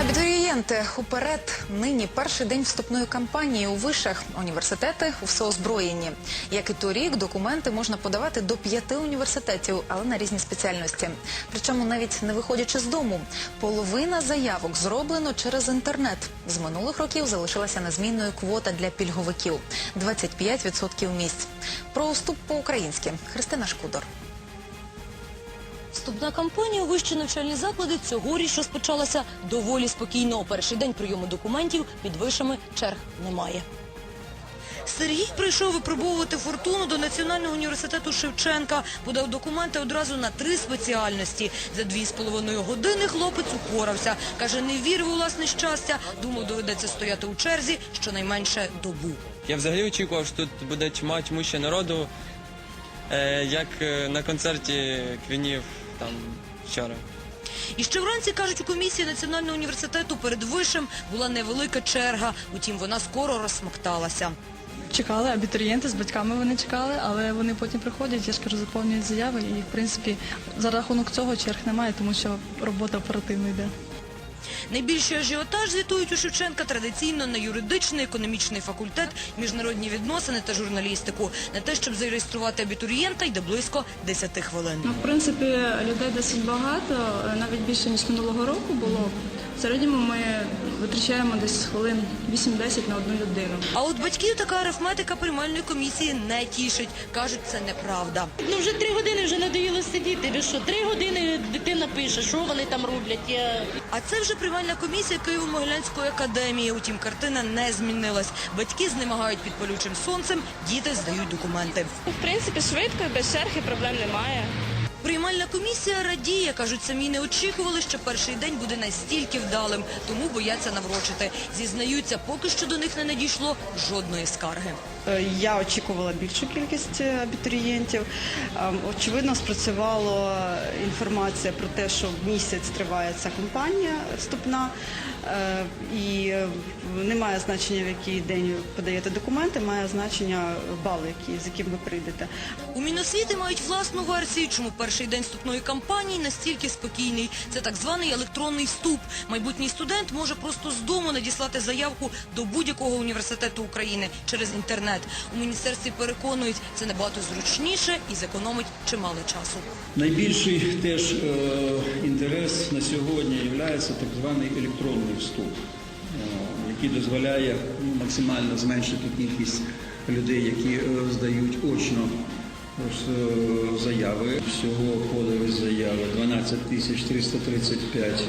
Абітурієнти уперед нині перший день вступної кампанії у вишах. Університети у всеозброєнні. Як і торік, документи можна подавати до п'яти університетів, але на різні спеціальності. Причому навіть не виходячи з дому. Половина заявок зроблено через інтернет. З минулих років залишилася незмінною квота для пільговиків 25% місць. Про вступ по-українськи Христина Шкудор. Вступна кампанія у вищі навчальні заклади цьогоріч розпочалася доволі спокійно. У перший день прийому документів під вишами черг немає. Сергій прийшов випробовувати фортуну до Національного університету Шевченка. Подав документи одразу на три спеціальності. За дві з половиною години хлопець упорався. Каже, не вірив у власне щастя. Думав, доведеться стояти у черзі щонайменше добу. Я взагалі очікував, що тут буде тьма тьмуща народу, як е, на концерті Квінів там вчора. І ще вранці, кажуть, у комісії Національного університету перед вишем була невелика черга. Утім, вона скоро розсмокталася. Чекали абітурієнти з батьками вони чекали, але вони потім приходять, я ж кажу, заповнюють заяви і в принципі за рахунок цього черг немає, тому що робота оперативно йде. Найбільший ажіотаж звітують у Шевченка традиційно на юридичний, економічний факультет, міжнародні відносини та журналістику. На те, щоб зареєструвати абітурієнта, йде близько 10 хвилин. Ну, в принципі, людей досить багато, навіть більше ніж минулого року було. В середньому ми витрачаємо десь хвилин 8-10 на одну людину. А от батьків така арифметика приймальної комісії не тішить. Кажуть, це неправда. Ну вже три години вже надоїло сидіти. Ви що, три години пише, що вони там роблять. Я... А це вже приймальна комісія Києво-Могилянської академії. Утім, картина не змінилась. Батьки знемагають під палючим сонцем, діти здають документи. В принципі, швидко, без черги проблем немає. Приймальна комісія радіє, кажуть, самі не очікували, що перший день буде настільки вдалим, тому бояться наврочити. Зізнаються, поки що до них не надійшло жодної скарги. Е, Я очікувала більшу кількість е, абітурієнтів. Ем, Очевидно, спрацювала інформація про те, що місяць триває ця кампанія вступна, Е, і немає значення, в який день подаєте документи, має значення бали, з яким ви прийдете. У Міносвіти мають власну версію, чому перший день вступної кампанії настільки спокійний. Це так званий електронний вступ. Майбутній студент може просто з дому надіслати заявку до будь-якого університету України через інтернет. У міністерстві переконують, це набагато зручніше і зекономить чимало часу. Найбільший теж е, інтерес на сьогодні є так званий електронний вступ, е, який дозволяє ну, максимально зменшити кількість людей, які е, здають очно е, заяви. Всього подали заяви 12 тисяч 335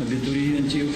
абітурієнтів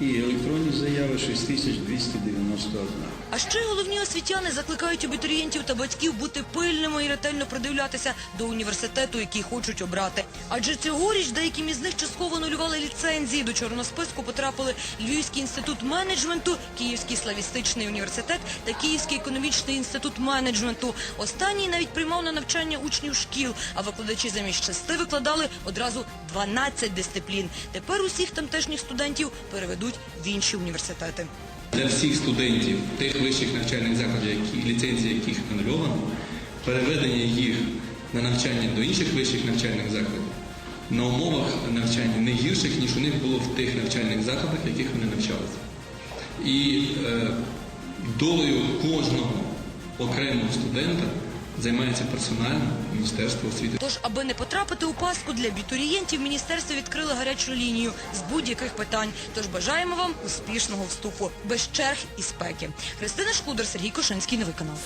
і електронні заяви 6 тисяч 291. А ще головні освітяни закликають абітурієнтів та батьків бути пильними і ретельно придивлятися до університету, який хочуть обрати. Адже цьогоріч деяким із них частково нулювали ліцензії. До чорного списку потрапили Львівський інститут менеджменту, Київський славістичний університет та Київський економічний інститут менеджменту. Останній навіть приймав на навчання учнів шкіл, а викладачі замість шести викладали одразу 12 дисциплін. Тепер усіх тамтешніх студентів переведуть в інші університети. Для всіх студентів тих вищих навчальних закладів, які ліцензія яких анульована, переведення їх на навчання до інших вищих навчальних закладів на умовах навчання не гірших, ніж у них було в тих навчальних закладах, в яких вони навчалися. І е, долею кожного окремого студента займається персонально Міністерство освіти. Тож, аби не потрапити у пастку для абітурієнтів, міністерство відкрило гарячу лінію з будь-яких питань. Тож бажаємо вам успішного вступу без черг і спеки. Христина Шкудер, Сергій Кошинський, новий канал.